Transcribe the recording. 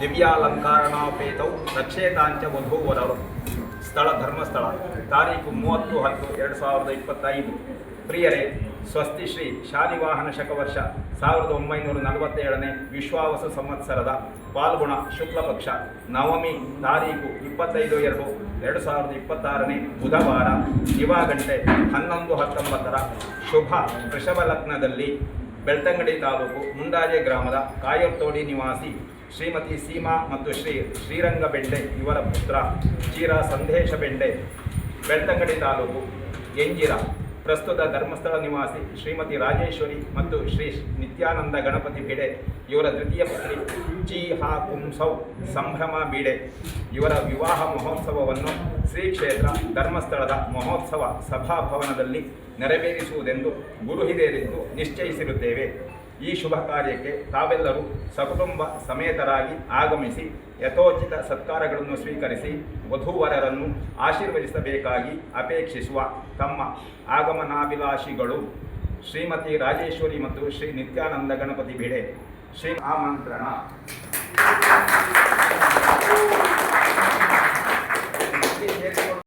ದಿವ್ಯಾಲಂಕಾರಣಾಪೇತೌ ರಕ್ಷೇತಾಂಚ ವಧೂವರರು ಸ್ಥಳ ಧರ್ಮಸ್ಥಳ. ತಾರೀಕು ಮೂವತ್ತು ಹತ್ತು ಎರಡು ಸಾವಿರದ ಇಪ್ಪತ್ತೈದು. ಪ್ರಿಯರೇ, ಸ್ವಸ್ತಿ ಶ್ರೀ ಶಾಲಿವಾಹನ ಶಕವರ್ಷ ಸಾವಿರದ ಒಂಬೈನೂರ ನಲವತ್ತೇಳನೇ ವಿಶ್ವಾವಸು ಸಂವತ್ಸರದ ಪಾಲ್ಗುಣ ಶುಕ್ಲ ಪಕ್ಷ ನವಮಿ ತಾರೀಕು ಇಪ್ಪತ್ತೈದು ಎರಡು ಎರಡು ಸಾವಿರದ ಇಪ್ಪತ್ತಾರನೇ ಬುಧವಾರ. ದಿವಾಗಂಟೆ ಹನ್ನೊಂದು ಹತ್ತೊಂಬತ್ತರ ಶುಭ ವೃಷಭ ಲಗ್ನದಲ್ಲಿ ಬೆಳ್ತಂಗಡಿ ತಾಲೂಕು ಮುಂಡಾಜೆ ಗ್ರಾಮದ ಕಾಯರ್ತೋಡಿ ನಿವಾಸಿ ಶ್ರೀಮತಿ ಸೀಮಾ ಮತ್ತು ಶ್ರೀ ಶ್ರೀರಂಗ ಬೆಂಡೆ ಇವರ ಪುತ್ರ ಚೀರ ಸಂದೇಶ ಬೆಂಡೆ, ಬೆಳ್ತಂಗಡಿ ತಾಲೂಕು ಎಂಜಿರ ಪ್ರಸ್ತುತ ಧರ್ಮಸ್ಥಳ ನಿವಾಸಿ ಶ್ರೀಮತಿ ರಾಜೇಶ್ವರಿ ಮತ್ತು ಶ್ರೀ ನಿತ್ಯಾನಂದ ಗಣಪತಿ ಬಿಡೆ, ಇವರ ದ್ವಿತೀಯ ಪುತ್ರಿ ಚಿ ಹಾ ಕುಂಸೌ ಸಂಭ್ರಮ ಬೀಡೆ. ಇವರ ವಿವಾಹ ಮಹೋತ್ಸವವನ್ನು ಶ್ರೀ ಕ್ಷೇತ್ರ ಧರ್ಮಸ್ಥಳದ ಮಹೋತ್ಸವ ಸಭಾಭವನದಲ್ಲಿ ನೆರವೇರಿಸುವುದೆಂದು ಗುರು ನಿಶ್ಚಯಿಸಿರುತ್ತೇವೆ. ಈ ಶುಭ ಕಾರ್ಯಕ್ಕೆ ತಾವೆಲ್ಲರೂ ಸಕುಟುಂಬ ಸಮೇತರಾಗಿ ಆಗಮಿಸಿ ಯಥೋಚಿತ ಸತ್ಕಾರಗಳನ್ನು ಸ್ವೀಕರಿಸಿ ವಧುವರರನ್ನು ಆಶೀರ್ವದಿಸಬೇಕಾಗಿ ಅಪೇಕ್ಷಿಸುವ ತಮ್ಮ ಆಗಮನಾಭಿಲಾಷಿಗಳು ಶ್ರೀಮತಿ ರಾಜೇಶ್ವರಿ ಮತ್ತು ಶ್ರೀ ನಿತ್ಯಾನಂದ ಗಣಪತಿ ಬಿಡೆ. ಶ್ರೀ ಆಮಂತ್ರಣ